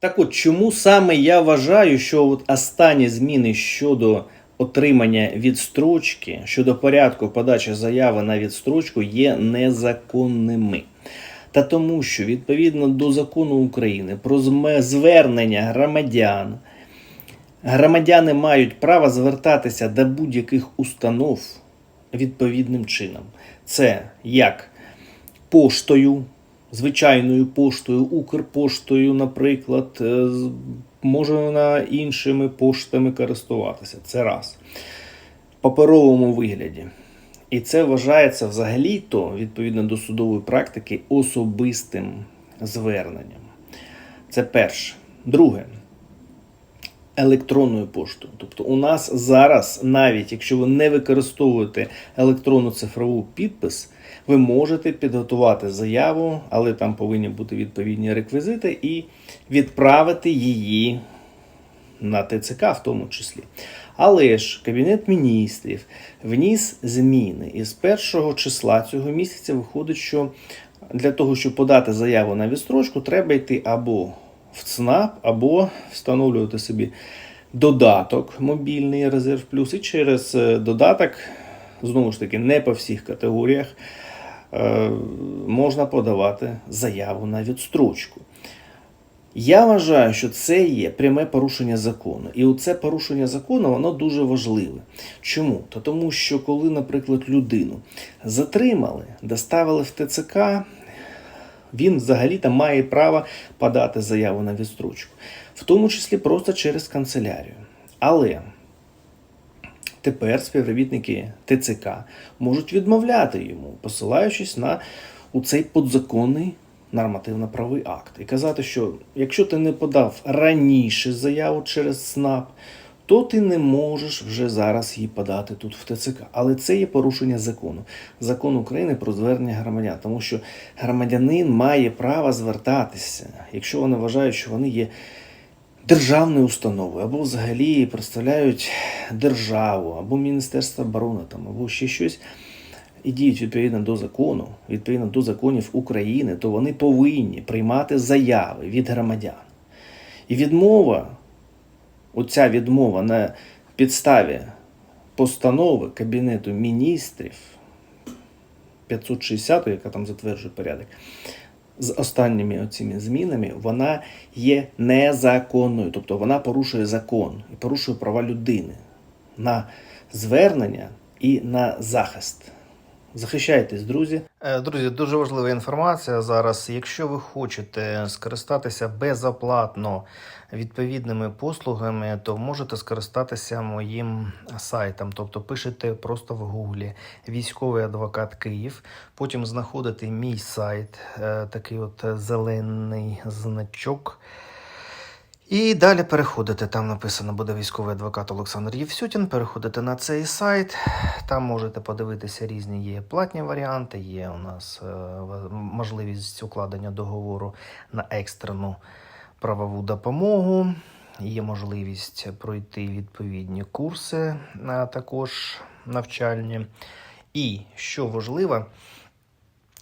Так от, чому саме я вважаю, що от останні зміни щодо отримання відстрочки, щодо порядку подачі заяви на відстрочку є незаконними? Та тому, що відповідно до закону України про звернення громадян, громадяни мають право звертатися до будь-яких установ відповідним чином. Це як поштою, звичайною поштою, Укрпоштою, наприклад, е, можна іншими поштами користуватися. Це раз. В паперовому вигляді. І це вважається взагалі-то, відповідно до судової практики, особистим зверненням. Це перше. Друге електронною поштою. Тобто у нас зараз, навіть якщо ви не використовуєте електронну цифрову підпис, ви можете підготувати заяву, але там повинні бути відповідні реквізити, і відправити її на ТЦК в тому числі. Але ж Кабінет міністрів вніс зміни, і з першого числа цього місяця виходить, що для того, щоб подати заяву на відстрочку, треба йти або в ЦНАП, або встановлювати собі додаток мобільний резерв плюс, і через е, додаток, знову ж таки, не по всіх категоріях, е, можна подавати заяву на відстрочку. Я вважаю, що це є пряме порушення закону. І оце порушення закону воно дуже важливе. Чому? Та тому, що коли, наприклад, людину затримали, доставили в ТЦК, він взагалі-то має право подати заяву на відстрочку, в тому числі просто через канцелярію. Але тепер співробітники ТЦК можуть відмовляти йому, посилаючись на у цей подзаконний нормативно-правовий акт і казати, що якщо ти не подав раніше заяву через СНАП, то ти не можеш вже зараз її подати тут в ТЦК. Але це є порушення закону. Закон України про звернення громадян, тому що громадянин має право звертатися, якщо вони вважають, що вони є державною установою, або взагалі представляють державу, або Міністерство оборони, там, або ще щось, і діють відповідно до закону, відповідно до законів України, то вони повинні приймати заяви від громадян. І відмова, оця відмова на підставі постанови Кабінету міністрів 560, яка там затверджує порядок, з останніми оціми змінами, вона є незаконною, тобто вона порушує закон і порушує права людини на звернення і на захист. Захищайтесь, друзі. Е, Друзі, дуже важлива інформація зараз. Якщо ви хочете скористатися безоплатно відповідними послугами, то можете скористатися моїм сайтом. Тобто пишете просто в гуглі військовий адвокат Київ. Потім знаходите мій сайт, е, такий от зелений значок. І далі переходите. Там написано буде військовий адвокат Олександр Євсютін. Переходите на цей сайт. Там можете подивитися різні є платні варіанти. Є у нас е, можливість укладення договору на екстрену правову допомогу. Є можливість пройти відповідні курси, також навчальні. І що важливо,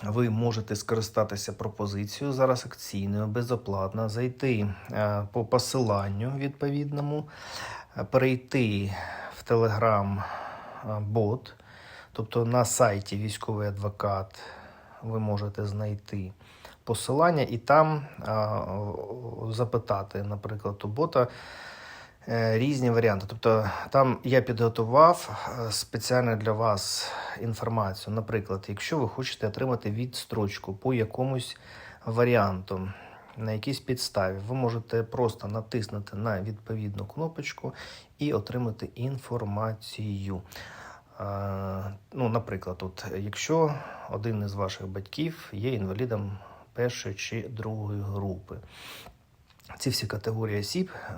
ви можете скористатися пропозицією зараз акційною, безоплатно, зайти е, по посиланню відповідному, е, перейти в Telegram е, тобто на сайті військовий адвокат ви можете знайти посилання і там запитати, наприклад, у бота різні варіанти. Тобто там я підготував е, спеціально для вас інформацію. Наприклад, якщо ви хочете отримати відстрочку по якомусь варіанту, на якійсь підставі, ви можете просто натиснути на відповідну кнопочку і отримати інформацію. Е, Ну, наприклад, от, якщо один із ваших батьків є інвалідом першої чи другої групи, ці всі категорії осіб е,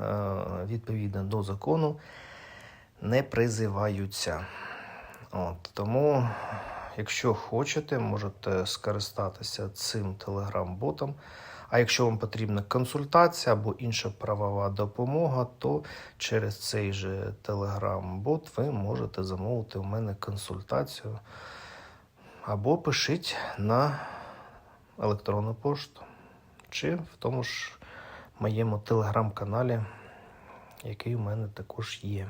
відповідно до закону не призиваються. От, тому, якщо хочете, можете скористатися цим телеграм-ботом. А якщо вам потрібна консультація або інша правова допомога, то через цей же телеграм-бот ви можете замовити у мене консультацію або пишіть на електронну пошту, чи в тому ж моєму телеграм-каналі, який у мене також є.